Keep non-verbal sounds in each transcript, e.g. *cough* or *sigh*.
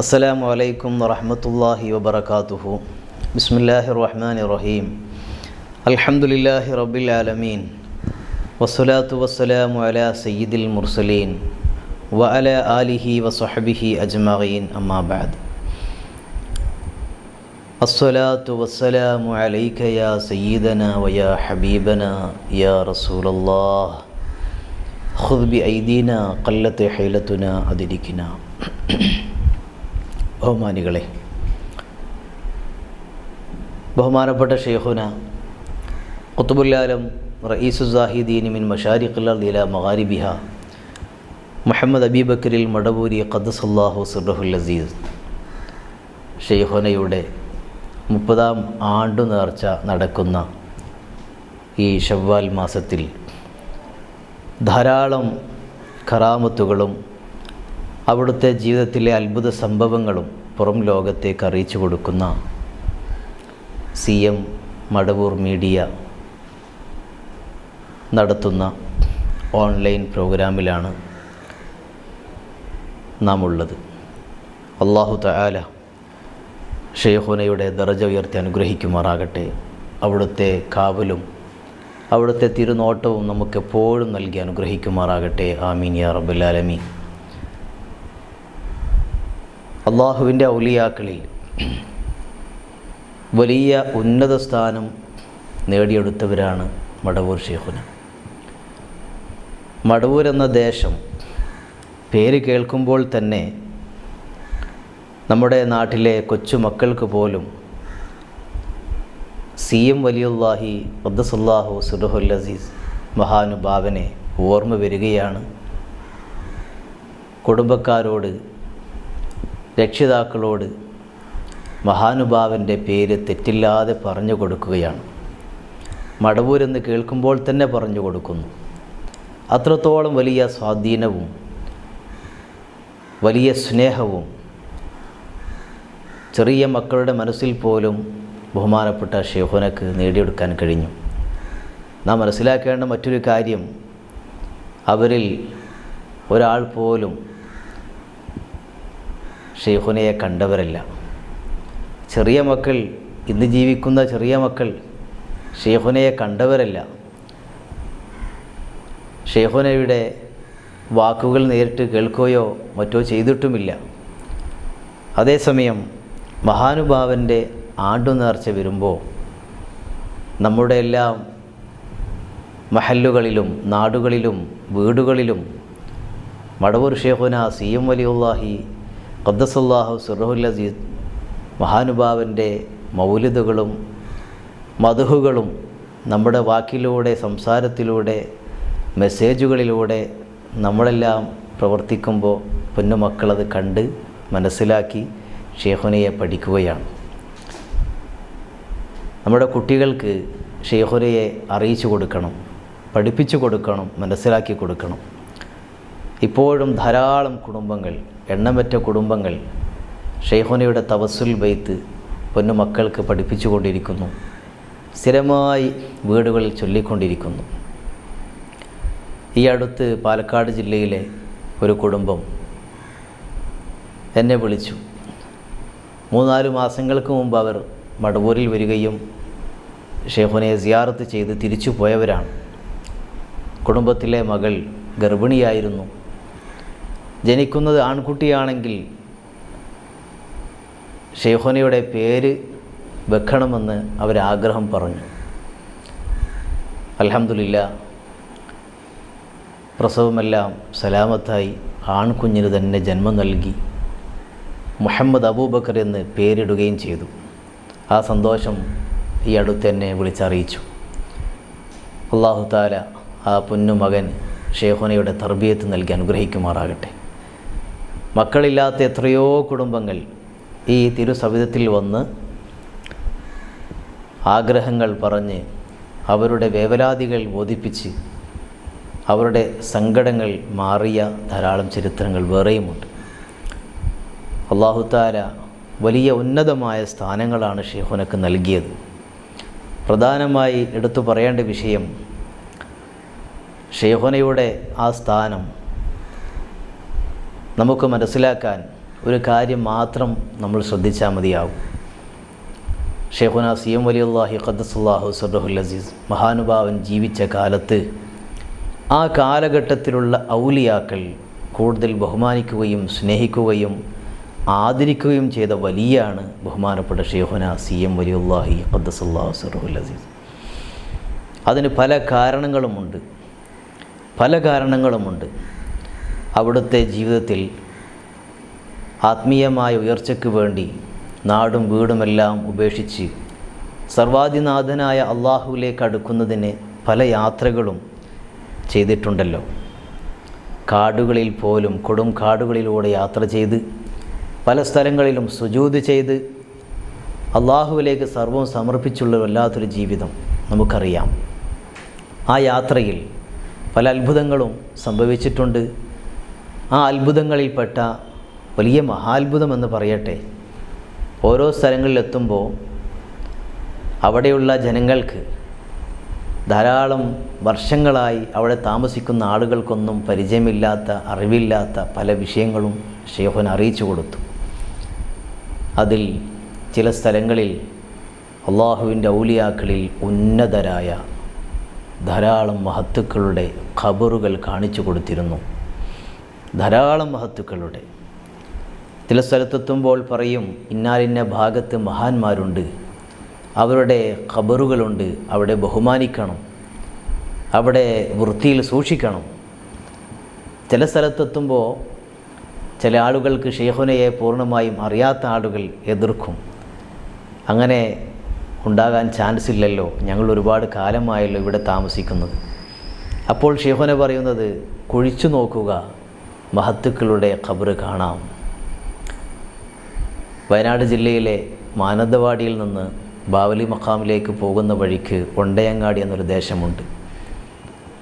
السلام عليكم ورحمة الله وبركاته. بسم الله الرحمن الرحيم. الحمد لله رب العالمين. والصلاة والسلام على سيد المرسلين وعلى آله وصحبه أجمعين. أما بعد. الصلاة والسلام عليك يا سيدنا ويا حبيبنا يا رسول الله. خذ بأيدينا قلت حيلتنا أدركنا. *clears throat* ബഹുമാനികളെ ബഹുമാനപ്പെട്ട ഷെയ്ഖുന കുത്തുബുല്ലാലം റയീസുസാഹിദീൻ മിൻ മഷാരിഖുല്ല മഹാരിബിഹ മുഹമ്മദ് അബീബക്കരിൽ മടവൂരി ഖദ്സല്ലാഹു സുറഹുൽ അസീസ് ഷെയ്ഖുനയുടെ മുപ്പതാം ആണ്ടു നേർച്ച നടക്കുന്ന ഈ ഷവ്വാൽ മാസത്തിൽ ധാരാളം കറാമത്തുകളും അവിടുത്തെ ജീവിതത്തിലെ അത്ഭുത സംഭവങ്ങളും പുറം ലോകത്തേക്ക് അറിയിച്ചു കൊടുക്കുന്ന സി എം മടവൂർ മീഡിയ നടത്തുന്ന ഓൺലൈൻ പ്രോഗ്രാമിലാണ് നാം ഉള്ളത് അള്ളാഹു തആല ഷെയ്ഹുനയുടെ ദർജ ഉയർത്തി അനുഗ്രഹിക്കുമാറാകട്ടെ. അവിടുത്തെ കാവലും അവിടുത്തെ തിരുനോട്ടവും നമുക്കെപ്പോഴും നൽകി അനുഗ്രഹിക്കുമാറാകട്ടെ. ആമീൻ യാ റബ്ബുലാലമീൻ അള്ളാഹുവിന്റെ ഔലിയാക്കളിൽ വലിയ ഉന്നത സ്ഥാനം നേടിയെടുത്തവരാണ് മടവൂർ ഷെയ്ഖുന. മടവൂർ എന്ന ദേശം പേര് കേൾക്കുമ്പോൾ തന്നെ നമ്മുടെ നാട്ടിലെ കൊച്ചുമക്കൾക്ക് പോലും സി എം വലിയുല്ലാഹി അബ്ദുസല്ലാഹു സുലഹുൽ അസീസ് മഹാനുഭാവനെ ഓർമ്മ വരികയാണ്. കുടുംബക്കാരോട് രക്ഷിതാക്കളോട് മഹാനുഭാവന്റെ പേര് തെറ്റില്ലാതെ പറഞ്ഞു കൊടുക്കുകയാണ്. മടവൂരെന്ന് കേൾക്കുമ്പോൾ തന്നെ പറഞ്ഞു കൊടുക്കുന്നു. അത്രത്തോളം വലിയ സ്വാധീനവും വലിയ സ്നേഹവും ചെറിയ മക്കളുടെ മനസ്സിൽ പോലും ബഹുമാനപ്പെട്ട ഷെഹുനക്ക് നേടിയെടുക്കാൻ കഴിഞ്ഞു. നാം മനസ്സിലാക്കേണ്ട മറ്റൊരു കാര്യം അവരിൽ ഒരാൾ പോലും ഷെയ്ഖുനയെ കണ്ടവരല്ല. ചെറിയ മക്കൾ ഇന്ന് ജീവിക്കുന്ന ചെറിയ മക്കൾ ഷെയ്ഖുനയെ കണ്ടവരല്ല. ഷെയ്ഖുനയുടെ വാക്കുകൾ നേരിട്ട് കേൾക്കുകയോ മറ്റോ ചെയ്തിട്ടുമില്ല. അതേസമയം മഹാനുഭാവന്റെ ആണ്ടു നേർച്ച വരുമ്പോൾ നമ്മുടെ എല്ലാം മഹല്ലുകളിലും നാടുകളിലും വീടുകളിലും മടവൂർ ഷേഖുന സി എം വലിയുല്ലാഹി ഖദ്ദസുല്ലാഹു സുറഹുൽ അസീസ് മഹാനുഭാവന്റെ മൗലിദുകളും മധുഹുകളും നമ്മുടെ വാക്കിലൂടെ സംസാരത്തിലൂടെ മെസ്സേജുകളിലൂടെ നമ്മളെല്ലാം പ്രവർത്തിക്കുമ്പോൾ പൊന്നുമക്കളത് കണ്ട് മനസ്സിലാക്കി ഷേഹുനയെ പഠിക്കുകയാണ്. നമ്മുടെ കുട്ടികൾക്ക് ഷേഹുനയെ അറിയിച്ചു കൊടുക്കണം പഠിപ്പിച്ചു കൊടുക്കണം മനസ്സിലാക്കി കൊടുക്കണം. ഇപ്പോഴും ധാരാളം കുടുംബങ്ങൾ എണ്ണമറ്റ കുടുംബങ്ങൾ ഷെയ്ഹോനയുടെ തവസുൽ ബൈത്ത് പഠിപ്പിച്ചു കൊണ്ടിരിക്കുന്നു സ്ഥിരമായി വീടുകളിൽ ചൊല്ലിക്കൊണ്ടിരിക്കുന്നു. ഈ അടുത്ത് പാലക്കാട് ജില്ലയിലെ ഒരു കുടുംബം എന്നെ വിളിച്ചു. മൂന്നാൽ മാസങ്ങൾക്ക് മുമ്പ് അവർ മടവൂരിൽ വരികയും ഷെയ്ഖുനെ സിയാറത്ത് ചെയ്ത് തിരിച്ചു പോയവരാണ്. കുടുംബത്തിലെ മകൾ ഗർഭിണിയായിരുന്നു. ജനിക്കുന്നത് ആൺകുട്ടിയാണെങ്കിൽ ഷെയ്ഖുനയുടെ പേര് വെക്കണമെന്ന് അവരാഗ്രഹം പറഞ്ഞു. അലഹമില്ല പ്രസവമെല്ലാം സലാമത്തായി ആൺകുഞ്ഞിന് തന്നെ ജന്മം നൽകി. മുഹമ്മദ് അബൂബക്കർ എന്ന് പേരിടുകയും ചെയ്തു. ആ സന്തോഷം ഈ അടുത്ത് തന്നെ വിളിച്ചറിയിച്ചു. അള്ളാഹു താല ആ പൊന്നുമകൻ ഷേഖുനയുടെ തർബീയത്ത് നൽകി അനുഗ്രഹിക്കുമാറാകട്ടെ. മക്കളില്ലാത്ത എത്രയോ കുടുംബങ്ങൾ ഈ തിരുസവിധത്തിൽ വന്ന് ആഗ്രഹങ്ങൾ പറഞ്ഞ് അവരുടെ വേവലാതികൾ ബോധിപ്പിച്ച് അവരുടെ സങ്കടങ്ങൾ മാറിയ ധാരാളം ചരിത്രങ്ങൾ വേറെയുമുണ്ട്. അള്ളാഹുത്താല വലിയ ഉന്നതമായ സ്ഥാനങ്ങളാണ് ഷെയ്ഖുനക്ക് നൽകിയത്. പ്രധാനമായി എടുത്തു പറയേണ്ട വിഷയം ഷെയ്ഹുനയുടെ ആ സ്ഥാനം നമുക്ക് മനസ്സിലാക്കാൻ ഒരു കാര്യം മാത്രം നമ്മൾ ശ്രദ്ധിച്ചാൽ മതിയാവും. ഷെയ്ഖുന സി എം വലി അള്ളാഹി ഖദ്സുല്ലാഹു സുറഹുൽ അസീസ് മഹാനുഭാവൻ ജീവിച്ച കാലത്ത് ആ കാലഘട്ടത്തിലുള്ള ഔലിയാക്കൾ കൂടുതൽ ബഹുമാനിക്കുകയും സ്നേഹിക്കുകയും ആദരിക്കുകയും ചെയ്ത വലിയാണ് ബഹുമാനപ്പെട്ട ഷെയ്ഖുന സി എം വലി അള്ളാഹി ഖദ്സുല്ലാഹു സുറഹുൽ അസീസ്. അതിന് പല കാരണങ്ങളുമുണ്ട്. പല കാരണങ്ങളുമുണ്ട്. അവിടുത്തെ ജീവിതത്തിൽ ആത്മീയമായ ഉയർച്ചയ്ക്ക് വേണ്ടി നാടും വീടുമെല്ലാം ഉപേക്ഷിച്ച് സർവാധിനാഥനായ അള്ളാഹുവിലേക്ക് അടുക്കുന്നതിന് പല യാത്രകളും ചെയ്തിട്ടുണ്ടല്ലോ. കാടുകളിൽ പോലും കൊടും കാടുകളിലൂടെ യാത്ര ചെയ്ത് പല സ്ഥലങ്ങളിലും സുജൂത് ചെയ്ത് അള്ളാഹുവിലേക്ക് സർവം സമർപ്പിച്ചുള്ള വല്ലാത്തൊരു ജീവിതം നമുക്കറിയാം. ആ യാത്രയിൽ പല അത്ഭുതങ്ങളും സംഭവിച്ചിട്ടുണ്ട്. ആ അത്ഭുതങ്ങളിൽപ്പെട്ട വലിയ മഹാത്ഭുതം എന്ന് പറയട്ടെ. ഓരോ സ്ഥലങ്ങളിലെത്തുമ്പോൾ അവിടെയുള്ള ജനങ്ങൾക്ക് ധാരാളം വർഷങ്ങളായി അവിടെ താമസിക്കുന്ന ആളുകൾക്കൊന്നും പരിചയമില്ലാത്ത അറിവില്ലാത്ത പല വിഷയങ്ങളും ഷെയ്ഖുൻ അറിയിച്ചു കൊടുത്തു. അതിൽ ചില സ്ഥലങ്ങളിൽ അള്ളാഹുവിന്റെ ഔലിയാക്കളിൽ ഉന്നതരായ ധാരാളം മഹത്തുക്കളുടെ ഖബറുകൾ കാണിച്ചു കൊടുത്തിരുന്നു. ധാരാളം മഹത്തുക്കളുടെ ചില സ്ഥലത്തെത്തുമ്പോൾ പറയും ഇന്നാലിന്ന ഭാഗത്ത് മഹാന്മാരുണ്ട്. അവരുടെ ഖബറുകളുണ്ട്. അവിടെ ബഹുമാനിക്കണം. അവിടെ വൃത്തിയിൽ സൂക്ഷിക്കണം. ചില സ്ഥലത്തെത്തുമ്പോൾ ചില ആളുകൾക്ക് ഷെയ്ഖുനയെ പൂർണമായും അറിയാത്ത ആളുകൾ എതിർക്കും. അങ്ങനെ ഉണ്ടാകാൻ ചാൻസ് ഇല്ലല്ലോ ഞങ്ങൾ ഒരുപാട് കാലമായല്ലോ ഇവിടെ താമസിക്കുന്നത്. അപ്പോൾ ഷെയ്ഖുന പറയുന്നത് കുഴിച്ചു നോക്കുക. മഹത്തുക്കളുടെ ഖബറ് കാണാം. വയനാട് ജില്ലയിലെ മാനന്തവാടിയിൽ നിന്ന് ബാവലി മഖാമിലേക്ക് പോകുന്ന വഴിക്ക് ഒണ്ടയങ്ങാടി എന്നൊരു ദേശമുണ്ട്.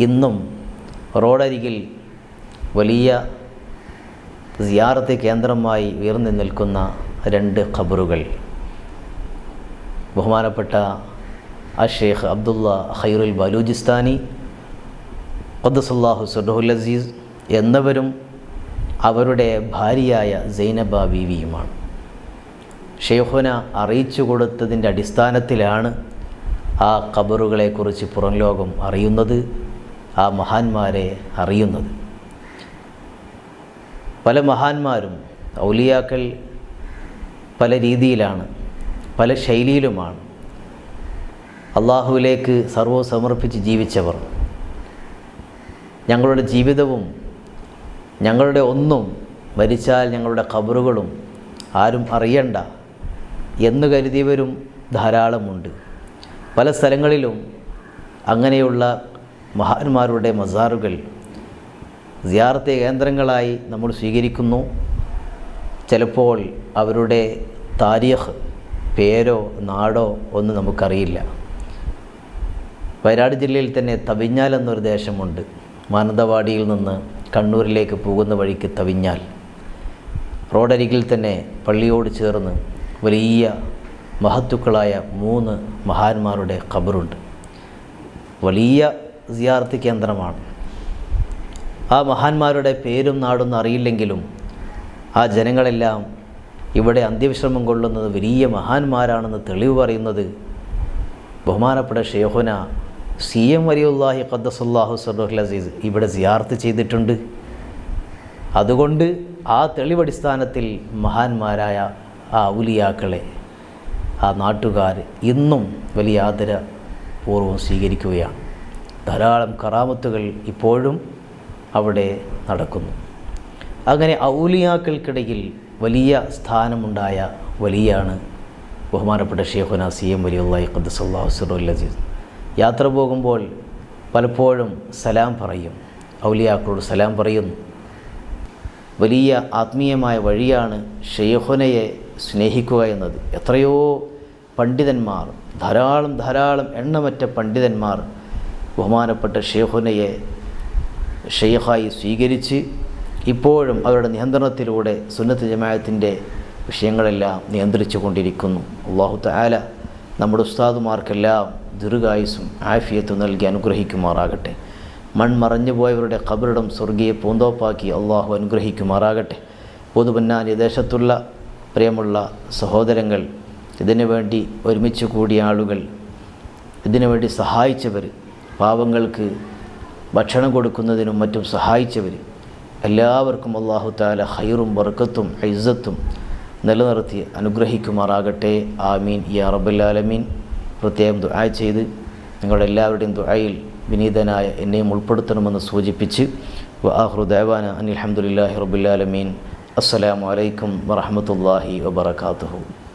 ഇന്നും റോഡരികിൽ വലിയ സിയാറത്ത് കേന്ദ്രമായി ഉയർന്നു നിൽക്കുന്ന രണ്ട് ഖബറുകൾ. ബഹുമാനപ്പെട്ട ആ ഷേഖ് അബ്ദുള്ള ഖൈറുൽ ബലൂചിസ്ഥാനി ഖദ്സുല്ലാഹു സുർഹുൽ അസീസ് എന്നിവരും അവരുടെ ഭാര്യയായ സൈനബ ബീവിയുമാണ്. ഷെയ്ഹുന അറിയിച്ചു കൊടുത്തതിന്റെ അടിസ്ഥാനത്തിലാണ് ആ ഖബറുകളെക്കുറിച്ച് പുറം ലോകം അറിയുന്നത് ആ മഹാന്മാരെ അറിയുന്നത്. പല മഹാന്മാരും ഔലിയാക്കൾ പല രീതിയിലാണ് പല ശൈലിയിലുമാണ് അള്ളാഹുവിലേക്ക് സർവം സമർപ്പിച്ച് ജീവിച്ചവർ. ഞങ്ങളുടെ ജീവിതവും ഞങ്ങളുടെ ഒന്നും മരിച്ചാൽ ഞങ്ങളുടെ ഖബറുകളും ആരും അറിയണ്ട എന്ന് കരുതിയവരും ധാരാളമുണ്ട്. പല സ്ഥലങ്ങളിലും അങ്ങനെയുള്ള മഹാന്മാരുടെ മസാറുകൾ സിയാർത്തെ കേന്ദ്രങ്ങളായി നമ്മൾ സ്വീകരിക്കുന്നു. ചിലപ്പോൾ അവരുടെ താരീഖ് പേരോ നാടോ ഒന്നും നമുക്കറിയില്ല. വയനാട് ജില്ലയിൽ തന്നെ തവിഞ്ഞാൽ എന്നൊരു ദേശമുണ്ട്. മാനന്തവാടിയിൽ നിന്ന് കണ്ണൂരിലേക്ക് പോകുന്ന വഴിക്ക് തവിഞ്ഞാൽ. റോഡരികിൽ തന്നെ പള്ളിയോട് ചേർന്ന് വലിയ മഹത്തുക്കളായ മൂന്ന് മഹാന്മാരുടെ ഖബറുണ്ട്. വലിയ സിയാർത്ത് കേന്ദ്രമാണ്. ആ മഹാന്മാരുടെ പേരും നാടും അറിയില്ലെങ്കിലും ആ ജനങ്ങളെല്ലാം ഇവിടെ അന്ത്യവിശ്രമം കൊള്ളുന്നത് വലിയ മഹാന്മാരാണെന്ന് തെളിവ് പറയുന്നത് ബഹുമാനപ്പെട്ട ഷെയ്ഖുന സി എം വലിയുല്ലാഹി ഖദ്ദസുല്ലാഹു സറുൽ അസീസ് ഇവിടെ സിയാർത്ത് ചെയ്തിട്ടുണ്ട്. അതുകൊണ്ട് ആ തെളിവടിസ്ഥാനത്തിൽ മഹാന്മാരായ ആ ഉലിയാക്കളെ ആ നാട്ടുകാർ ഇന്നും വലിയ ആദരപൂർവം സ്വീകരിക്കുകയാണ്. ധാരാളം കറാമത്തുകൾ ഇപ്പോഴും അവിടെ നടക്കുന്നു. അങ്ങനെ ഔലിയാക്കൾക്കിടയിൽ വലിയ സ്ഥാനമുണ്ടായ വലിയാണ് ബഹുമാനപ്പെട്ട ഷെയ്ഖുന സി എം വലിയുള്ളി ഖദ്സുല്ലാഹു സുറുൽ അസീസ്. യാത്ര പോകുമ്പോൾ പലപ്പോഴും സലാം പറയും. ഔലിയാക്കളോട് സലാം പറയുന്നു. വലിയ ആത്മീയമായ വഴിയാണ് ഷെയ്ഹുനയെ സ്നേഹിക്കുക എന്നത്. എത്രയോ പണ്ഡിതന്മാർ ധാരാളം ധാരാളം എണ്ണമറ്റ പണ്ഡിതന്മാർ ബഹുമാനപ്പെട്ട ഷെയ്ഹുനയെ ഷെയ്ഖായി സ്വീകരിച്ച് ഇപ്പോഴും അവരുടെ നിയന്ത്രണത്തിലൂടെ സുന്നത്ത് ജമാഅത്തിന്റെ വിഷയങ്ങളെല്ലാം നിയന്ത്രിച്ചു കൊണ്ടിരിക്കുന്നു അള്ളാഹു താല നമ്മുടെ ഉസ്താദുമാർക്കെല്ലാം ദീർഘായുസും ആഫിയത്തും നൽകി അനുഗ്രഹിക്കുമാറാകട്ടെ. മൺമറഞ്ഞു പോയവരുടെ ഖബറിടം സ്വർഗീയ പൂന്തോപ്പാക്കി അള്ളാഹു അനുഗ്രഹിക്കുമാറാകട്ടെ. പൂതുപന്നാനി ദേശത്തുള്ള പ്രിയമുള്ള സഹോദരങ്ങൾ ഇതിനു വേണ്ടി ഒരുമിച്ച് കൂടിയ ആളുകൾ ഇതിനു വേണ്ടി സഹായിച്ചവർ പാവങ്ങൾക്ക് ഭക്ഷണം കൊടുക്കുന്നതിനും മറ്റും സഹായിച്ചവർ എല്ലാവർക്കും അള്ളാഹു താല ഹൈറും ബർക്കത്തും ഐസത്തും നിലനിർത്തി അനുഗ്രഹിക്കുമാറാകട്ടെ. ആമീൻ. യാ റബ്ബുല്ലാലമീൻ പ്രത്യേകം ദുആ ചെയ്ത് നിങ്ങളുടെ എല്ലാവരുടെയും ദുആയിൽ വിനീതനായ എന്നെയും ഉൾപ്പെടുത്തണമെന്ന് സൂചിപ്പിച്ച് അനിൽ ഹംദുലില്ലാഹി ആലമീൻ. അസ്സലാമു അലൈക്കും വറഹ്മത്തുള്ളാഹി വബറകാതുഹു.